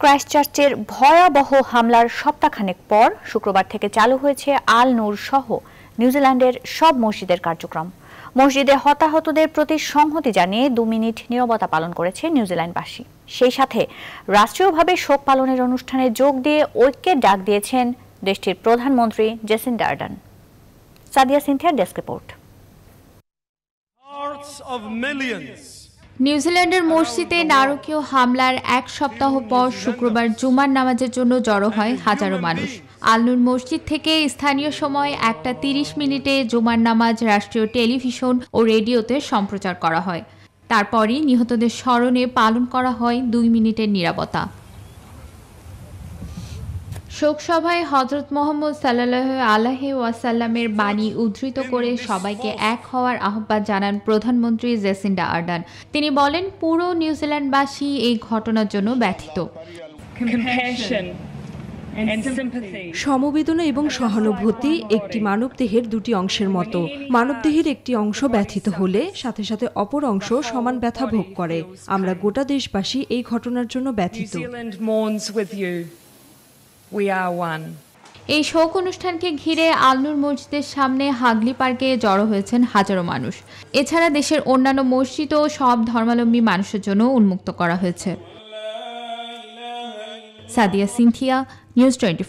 ক্রাইস্টচার্চের ভয়াবহ হামলার সপ্তাহখানেক পর শুক্রবার থেকে চালু হয়েছে আল নূর সহ নিউজিল্যান্ডের সব মসজিদের কার্যক্রম। মসজিদে হতাহতদের প্রতি সংহতি জানিয়ে দু মিনিট নীরবতা পালন করেছে নিউজিল্যান্ডবাসী। সেই সাথে রাষ্ট্রীয়ভাবে শোক পালনের অনুষ্ঠানে যোগ দিয়ে ঐক্যের ডাক দিয়েছেন দেশটির প্রধানমন্ত্রী জেসিন ডার্ডান সাদিয়া সিনথিয়ার ডেস্ক রিপোর্ট. নিউজিল্যান্ডের মসজিদে নারকীয় হামলার এক সপ্তাহ পর শুক্রবার জুমার নামাজের জন্য জড়ো হয় হাজারো মানুষ। আলনুর মসজিদ থেকে স্থানীয় সময় একটা তিরিশ মিনিটে জুমার নামাজ রাষ্ট্রীয় টেলিভিশন ও রেডিওতে সম্প্রচার করা হয়। তারপরই নিহতদের স্মরণে পালন করা হয় দুই মিনিটের নিরাপত্তা। শোকসভায় হজরত মোহাম্মদ সাল্লাহ আলাহি ওয়াসাল্লামের বাণী উদ্ধৃত করে সবাইকে এক হওয়ার আহ্বান জানান প্রধানমন্ত্রী জেসিন্ডা আর্ডান তিনি বলেন পুরো নিউজিল্যান্ডবাসী এই ঘটনার জন্য ব্যথিত। সমবেদনা এবং সহানুভূতি একটি মানবদেহের দুটি অংশের মতো। মানবদেহের একটি অংশ ব্যথিত হলে সাথে সাথে অপর অংশ সমান ব্যথা ভোগ করে। আমরা গোটা দেশবাসী এই ঘটনার জন্য ব্যথিত। Zealand আর one. এই শোক অনুষ্ঠানকে ঘিরে আলনুর মসজিদের সামনে হাগলি পার্কে জড়ো হয়েছেন হাজারো মানুষ। এছাড়া দেশের অন্যান্য মসজিদ ও সব ধর্মাবলম্বী মানুষের জন্য উন্মুক্ত করা হয়েছে। Sadia Cynthia, news twenty